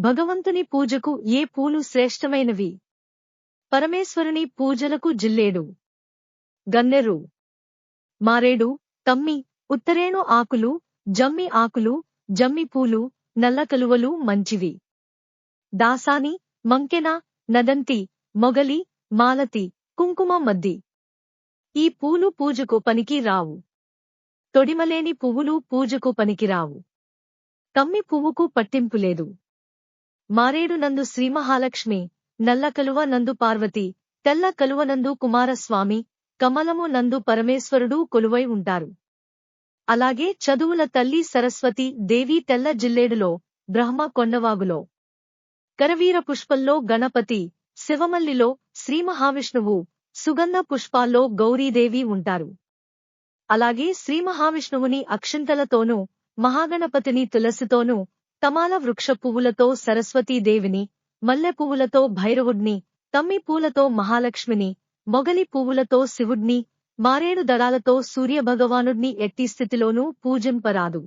భగవంతుని పూజకు ఏ పూలు శ్రేష్టమైనవి? పరమేశ్వరుని పూజలకు జిల్లేడు. గన్నెరు. మారేడు తమ్మి ఉత్తరేణు ఆకులు జమ్మి ఆకులు జమ్మి పూలు నల్ల కలువలు మంచివి. దాసాని మంకెన నదంతి మొగలి మాలతి కుంకుమ మద్ది. ఈ పూలు పూజకు పనికి రావు. తొడిమలేని పువ్వులు పూజకు పనికిరావు కమ్మి పువ్వుకు పట్టింపు లేదు. మారేడు నందు శ్రీమహాలక్ష్మి నల్ల కలువ నందు పార్వతి తెల్ల కలువ నందు కుమారస్వామి కమలము నందు పరమేశ్వరుడు కొలువై ఉంటారు. అలాగే చదువుల తల్లి సరస్వతి దేవి తెల్ల జిల్లేడులో బ్రహ్మ కొండవాగులో. కరవీర పుష్పంలో గణపతి శివమల్లిలో శ్రీ మహావిష్ణువు సుగంధ పుష్పాల్లో గౌరీదేవి ఉంటారు. అలాగే శ్రీ మహావిష్ణువుని అక్షింతలతోనూ మహాగణపతిని తులసితోనూ తమాల వృక్ష పువ్వులతో సరస్వతీదేవిని మల్లె పువ్వులతో భైరవుడ్ని తమ్మి పూలతో మహాలక్ష్మిని మొగలి పువ్వులతో శివుడ్ని మారేడు దళాలతో సూర్యభగవానుడ్ని ఎట్టి స్థితిలోనూ పూజింపరాదు.